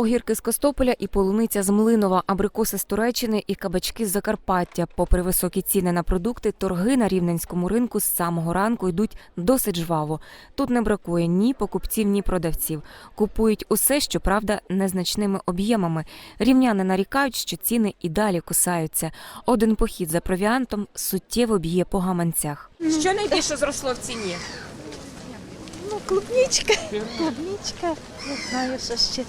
Огірки з Костополя і полуниця з Млинова, абрикоси з Туреччини і кабачки з Закарпаття. Попри високі ціни на продукти, торги на рівненському ринку з самого ранку йдуть досить жваво. Тут не бракує ні покупців, ні продавців. Купують усе, щоправда, незначними об'ємами. Рівняни нарікають, що ціни і далі кусаються. Один похід за провіантом суттєво б'є по гаманцях. Що найбільше зросло в ціні? Ну, клубничка, клубничка, не знаю, що ще.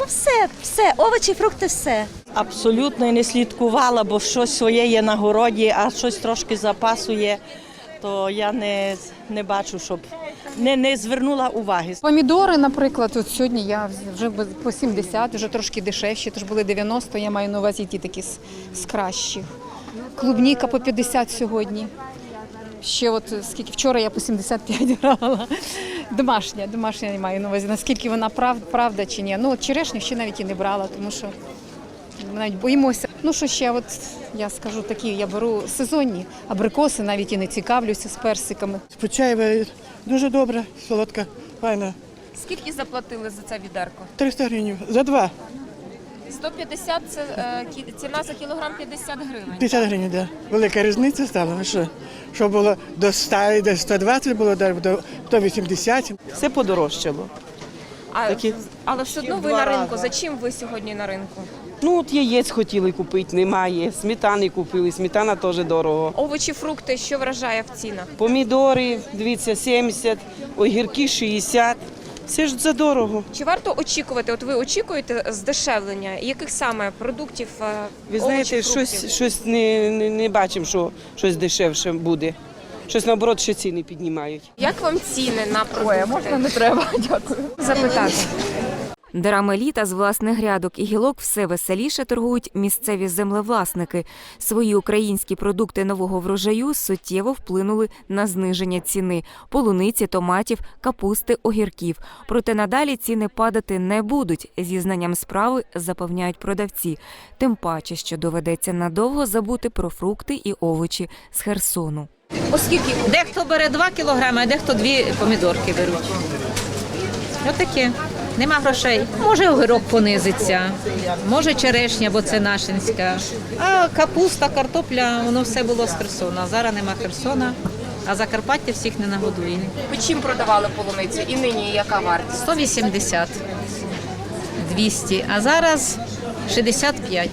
Ну, все, все, овочі, фрукти, все. Абсолютно і не слідкувала, бо щось своє є на городі, а щось трошки запасу є, то я не, не бачу, щоб не, не звернула уваги. Помідори, наприклад, от сьогодні я вже по 70, вже трошки дешевші, тож були 90, я маю на увазі ті такі з, з кращих. Клубніка по 50 сьогодні. Ще от скільки вчора я по 75 брала. Домашня, домашня я маю на увазі. Наскільки вона прав, правда чи ні. Ну черешню ще навіть і не брала, тому що навіть боїмося. Ну що ще, от я скажу такі, я беру сезонні абрикоси, навіть і не цікавлюся з персиками. Спочаєва дуже добра, солодка, файна. Скільки заплатили за це відерко? 300 гривень. За два. 150 це е, кі- ціна за кілограм 50 гривень. 50 гривень, да. Велика різниця стала. Ну що? Що було до 100, і до 120 було, до, до 180. Все подорожчало. А, Такі- але все одно ви на ринку. рази. За чим ви сьогодні на ринку? Ну, от яєць хотіли купити, немає. Сметани купили, сметана теж дорого. Овочі, фрукти, що вражає в цінах? Помідори, дивіться, 70, огірки 60. Все ж за дорого. Чи варто очікувати? От ви очікуєте здешевлення? Яких саме продуктів? е, Ви овочів, знаєте, фруктів? щось, щось не, не, не бачимо, що щось дешевше буде. Щось наоборот ще ціни піднімають. Як вам ціни на продукти? можна не треба, дякую. запитати? Дарами літа з власних грядок і гілок все веселіше торгують місцеві землевласники. Свої українські продукти нового врожаю суттєво вплинули на зниження ціни полуниці, томатів, капусти, огірків. Проте надалі ціни падати не будуть. Зі знанням справи запевняють продавці. Тим паче, що доведеться надовго забути про фрукти і овочі з Херсону. Оскільки Дехто бере 2 кілограми, а дехто дві помідорки беруть. Отаке. Нема грошей. Може огірок понизиться, може черешня, бо це нашинська. А капуста, картопля, воно все було з Херсона. Зараз нема Херсона, а Закарпаття всіх не нагодує. по чим продавали полуницю і нині яка вартість? 180, 200, а зараз 65.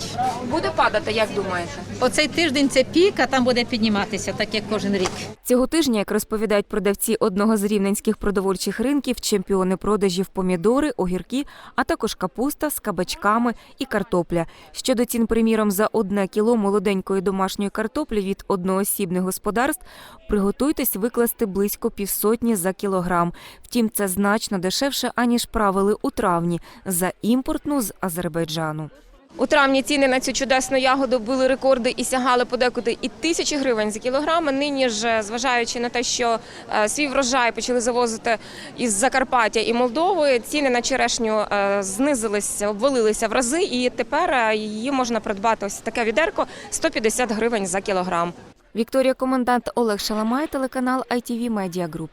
Буде падати, як думаєте? Оцей тиждень це пік, а там буде підніматися, так як кожен рік. Цього тижня, як розповідають продавці одного з рівненських продовольчих ринків, чемпіони продажів помідори, огірки, а також капуста з кабачками і картопля. Щодо цін, приміром, за одне кіло молоденької домашньої картоплі від одноосібних господарств, приготуйтесь викласти близько півсотні за кілограм. Втім, це значно дешевше, аніж правили у травні за імпортну з Азербайджану. У травні ціни на цю чудесну ягоду були рекорди і сягали подекуди і тисячі гривень за кілограм. Нині ж, зважаючи на те, що е, свій врожай почали завозити із Закарпаття і Молдови, ціни на черешню е, знизилися, обвалилися в рази, і тепер е, її можна придбати ось таке відерко 150 гривень за кілограм. Вікторія Комендант, Олег Шаламай, телеканал ITV Media Group.